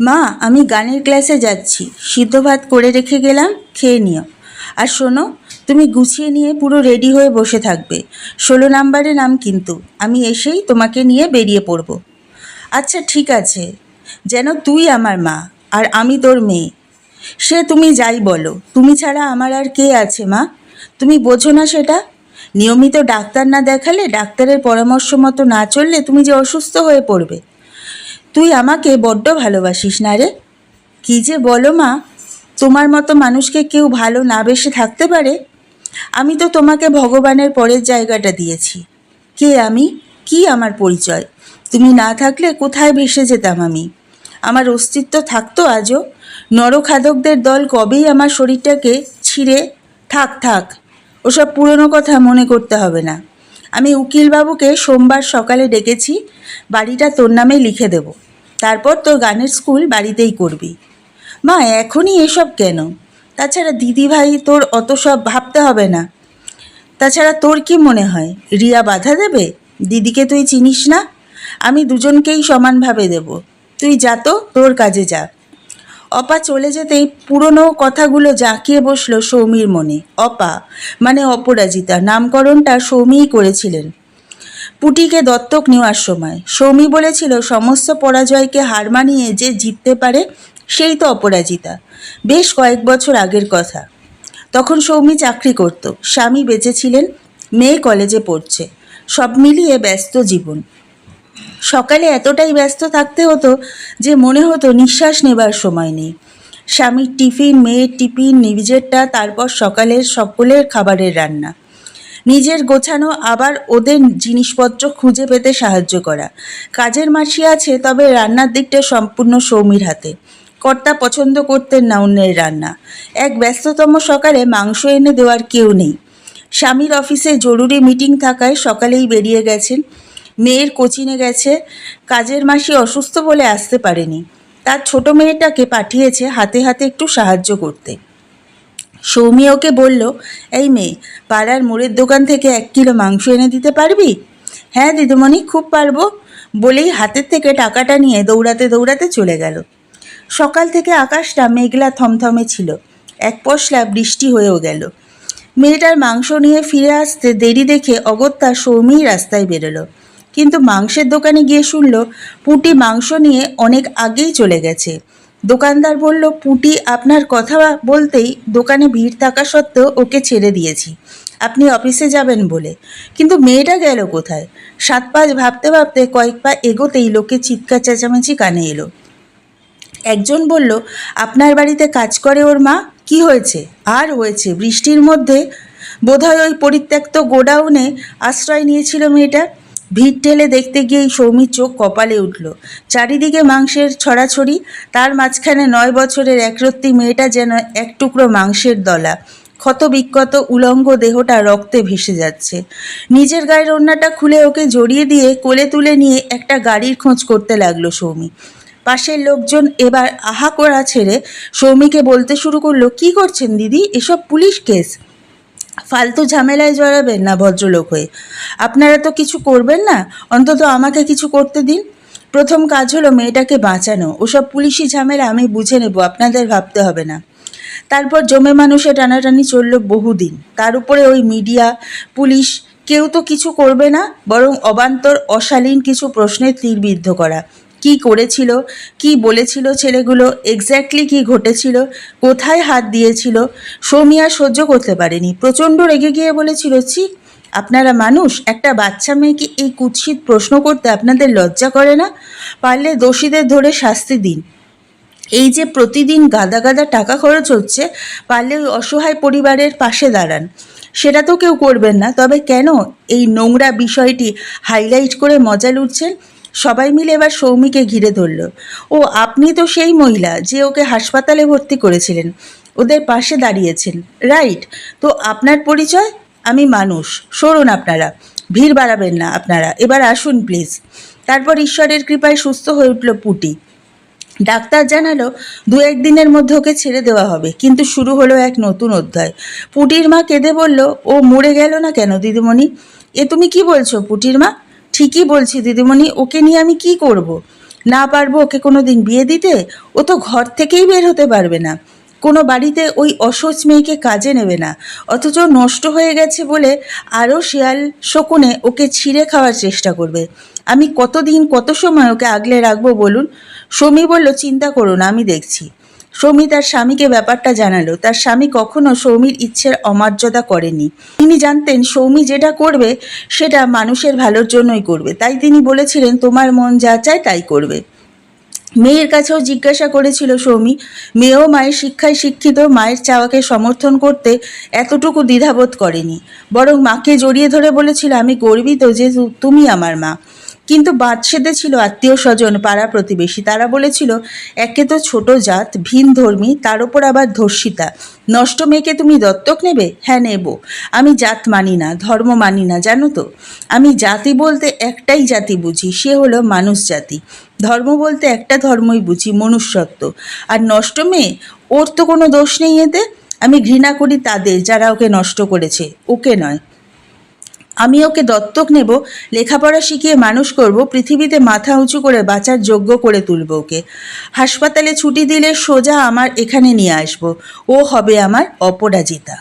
মা, আমি গানের ক্লাসে যাচ্ছি। সিদ্ধ ভাত করে রেখে গেলাম, খেয়ে নিও। আর শোনো, তুমি গুছিয়ে নিয়ে পুরো রেডি হয়ে বসে থাকবে। ষোলো নাম্বারে নাম কিন্তু। আমি এসেই তোমাকে নিয়ে বেরিয়ে পড়ব। আচ্ছা ঠিক আছে। যেন তুই আমার মা, আর আমি তোর মেয়ে। সে তুমি যাই বলো। তুমি ছাড়া আমার আর কে আছে, মা? তুমি বোঝো না সেটা? নিয়মিত ডাক্তার না দেখালে ডাক্তারের পরামর্শ মতো না চললে তুমি যে অসুস্থ হয়ে পড়বে। তুই আমাকে বড্ড ভালোবাসিস না রে? কী যে বলো মা, তোমার মতো মানুষকে কেউ ভালো না বেসে থাকতে পারে? আমি তো তোমাকে ভগবানের পরের জায়গাটা দিয়েছি। কে আমি? কি আমার পরিচয়? তুমি না থাকলে কোথায় ভেসে যেতাম আমি? আমার অস্তিত্ব থাকতো আজও। নরখাদকদের দল কবেই আমার শরীরটাকে ছিঁড়ে থাক থাক, ওসব পুরনো কথা মনে করতে হবে না। আমি উকিলবাবুকে সোমবার সকালে ডেকেছি, বাড়িটা তোর নামে লিখে দেব। তারপর তোর গানের স্কুল বাড়িতেই করবি। মা, এখনই এসব কেন? তাছাড়া দিদি ভাই তোর অত সব ভাবতে হবে না। তাছাড়া তোর কি মনে হয়, রিয়া বাধা দেবে? দিদিকে তুই চিনিস না? আমি দুজনকেই সমানভাবে দেব। তুই যা তো, তোর কাজে যা। অপা চলে যেতেই পুরনো কথাগুলো জাঁকিয়ে বসল সৌমির মনে। অপা মানে অপরাজিতা, নামকরণটা সৌমিই করেছিলেন। পুটিকে দত্তক নেওয়ার সময়। সৌমি বলেছিল, সমস্ত পরাজয়কে হার মানিয়ে যে জিততে পারে, সেই তো অপরাজিতা। বেশ কয়েক বছর আগের কথা। তখন সৌমি চাকরি করত। স্বামী বেঁচে ছিলেন মেয়ে কলেজে পড়ছে। সব মিলিয়ে ব্যস্ত জীবন। সকালে এতটাই ব্যস্ত থাকতে হতো যে মনে হতো নিঃশ্বাস নেবার সময় নেই। স্বামীর টিফিন, মেয়ের টিফিন, নিজেরটা, তারপর সকালের সকলের খাবারের রান্না। নিজের গোছানো আবার ওদের জিনিসপত্র খুঁজে পেতে সাহায্য করা। কাজের মাসি আছে, তবে রান্নার দিকটা সম্পূর্ণ সৌমির হাতে। কর্তা পছন্দ করতেন না অন্যের রান্না। এক ব্যস্ততম সকালে মাংস এনে দেওয়ার কেউ নেই। স্বামীর অফিসে জরুরি মিটিং থাকায় সকালেই বেরিয়ে গেছেন। মেয়ের কোচিনে গেছে। কাজের মাসি অসুস্থ বলে আসতে পারেনি। তার ছোট মেয়েটাকে পাঠিয়েছে হাতে হাতে একটু সাহায্য করতে। সৌমি ওকে বলল, এই মেয়ে, পাড়ার মোড়ের দোকান থেকে এক কিলো মাংস এনে দিতে পারবি? হ্যাঁ দিদিমণি, খুব পারব। বলেই হাতের থেকে টাকাটা নিয়ে দৌড়াতে দৌড়াতে চলে গেল। সকাল থেকে আকাশটা মেঘলা থমথমে ছিল। এক পশলা বৃষ্টি হয়েও গেল। মেয়েটার মাংস নিয়ে ফিরে আসতে দেরি দেখে অগত্যা সৌমিই রাস্তায় বেরোলো। কিন্তু মাংসের দোকানে গিয়ে শুনল, পুটি মাংস নিয়ে অনেক আগেই চলে গেছে। দোকানদার বলল, পুটি, আপনার কথা বলতেই দোকানে ভিড় থাকা সত্ত্বেও ওকে ছেড়ে দিয়েছি। আপনি অফিসে যাবেন বলে। কিন্তু মেয়েটা গেল কোথায়? সাত পাঁচ ভাবতে ভাবতে কয়েক পা এগোতেই লোকে চিৎকার চেঁচামেচি কানে এলো। একজন বলল, আপনার বাড়িতে কাজ করে ওর মা? কি হয়েছে? আর হয়েছে? বৃষ্টির মধ্যে বোধহয় ওই পরিত্যক্ত গোডাউনে আশ্রয় নিয়েছিল মেয়েটা? ভিড় ঠেলে দেখতে গিয়েই সৌমির চোখ কপালে উঠল। চারিদিকে মাংসের ছড়াছড়ি, তার মাঝখানে নয় বছরের একরত্তি মেয়েটা যেন এক টুকরো মাংসের দলা। ক্ষত বিক্ষত উলঙ্গ দেহটা রক্তে ভেসে যাচ্ছে। নিজের গায়ের ওড়নাটা খুলে ওকে জড়িয়ে দিয়ে কোলে তুলে নিয়ে একটা গাড়ির খোঁজ করতে লাগল সৌমি। পাশের লোকজন এবার আহা করা ছেড়ে সৌমিকে বলতে শুরু করল, কি করছেন দিদি? এসব পুলিশ কেস? ফালতু ঝামেলায় জড়াবেন না ভদ্রলোক হয়ে। আপনারা তো কিছু করবেন না, অন্তত আমাকে কিছু করতে দিন। প্রথম কাজ হলো মেয়েটাকে বাঁচানো, ওসব পুলিশি ঝামেলা আমি বুঝে নেব, আপনাদের ভাবতে হবে না। তারপর জমে মানুষে টানাটানি চলল বহুদিন। তার উপরে ওই মিডিয়া, পুলিশ, কেউ তো কিছু করবে না, বরং অবান্তর, অশালীন কিছু প্রশ্নের তীরবিদ্ধ করা। কি করেছিল, কি বলেছিল ছেলেগুলো এক্স্যাক্টলি কি ঘটেছিল, কোথায় হাত দিয়েছিল, সৌমিয়া সহ্য করতে পারেনি। প্রচণ্ড রেগে গিয়ে বলেছিল, ছি, আপনারা মানুষ, একটা বাচ্চা মেয়েকে এই কুৎসিত প্রশ্ন করতে আপনাদের লজ্জা করে না? পারলে দোষীদের ধরে শাস্তি দিন। এই যে প্রতিদিন গাদা গাদা টাকা খরচ হচ্ছে, পারলে ওই অসহায় পরিবারের পাশে দাঁড়ান। সেটা তো কেউ করবেন না, তবে কেন এই নোংরা বিষয়টি হাইলাইট করে মজা লুটছেন? সবাই মিলে এবার সৌমিকে ঘিরে ধরল। ও, আপনি তো সেই মহিলা যে ওকে হাসপাতালে ভর্তি করেছিলেন। ওদের পাশে দাঁড়িয়েছেন। রাইট, তো আপনার পরিচয়? আমি মানুষ, সরুন আপনারা। ভিড় বাড়াবেন না আপনারা। এবার আসুন, প্লিজ। তারপর ঈশ্বরের কৃপায় সুস্থ হয়ে উঠল পুটি। ডাক্তার জানালো, দু একদিনের মধ্যে ওকে ছেড়ে দেওয়া হবে, কিন্তু শুরু হলো এক নতুন অধ্যায়। পুটির মা কেঁদে বলল, ও মরে গেল না কেন, দিদিমণি? এ তুমি কি বলছো, পুটির মা? ঠিকই বলছি, দিদিমণি, ওকে নিয়ে আমি কি করব। না পারব ওকে কোনো দিন বিয়ে দিতে? ও তো ঘর থেকেই বের হতে পারবে না। কোনো বাড়িতে ওই অসহ্য মেয়েকে কাজে নেবে না। অথচ নষ্ট হয়ে গেছে বলে আরও শেয়াল শকুনে ওকে ছিঁড়ে খাওয়ার চেষ্টা করবে। আমি কতদিন কত সময় ওকে আগলে রাখব বলুন? সৌমি বলল, চিন্তা করো না, আমি দেখছি। সৌমি তার স্বামীকে ব্যাপারটা জানালো। তার স্বামী কখনো সৌমির ইচ্ছের অমার্যতা করেনি। তিনি জানতেন সৌমি যেটা করবে, সেটা মানুষের ভালোর জন্যই করবে। তাই তিনি বলেছিলেন, তোমার মন যা চায় তাই করবে। মেয়ের কাছেও জিজ্ঞাসা করেছিল সৌমি, মেয়েও মায়ের শিক্ষায় শিক্ষিত, মায়ের চাওয়াকে সমর্থন করতে এতটুকু দ্বিধাবোধ করেনি। বরং মাকে জড়িয়ে ধরে বলেছিল, আমি গর্বিত যে তুমি আমার মা। কিন্তু বাদশেদে ছিল আত্মীয় স্বজন পাড়া প্রতিবেশী। তারা বলেছিল, একে তো ছোট জাত, ভিন ধর্মী, তার ওপর আবার ধর্ষিতা। নষ্ট মেয়েকে তুমি দত্তক নেবে? হ্যাঁ নেব। আমি জাত মানি না, ধর্ম মানি না, জানো তো। আমি জাতি বলতে একটাই জাতি বুঝি, সে হলো মানুষ জাতি। ধর্ম বলতে একটা ধর্মই বুঝি, মনুষ্যত্ব। আর নষ্ট মেয়ে, ওর তো কোনো দোষ নেই এতে। আমি ঘৃণা করি তাদের, যারা ওকে নষ্ট করেছে, ওকে নয়। আমি ওকে দত্তক নেব, লেখাপড়া শিখিয়ে মানুষ করব, পৃথিবীতে মাথা উঁচু করে বাঁচার যোগ্য করে তুলব ওকে। হাসপাতালে ছুটি দিলে সোজা আমার এখানে নিয়ে আসব, ও হবে আমার অপরাজিতা।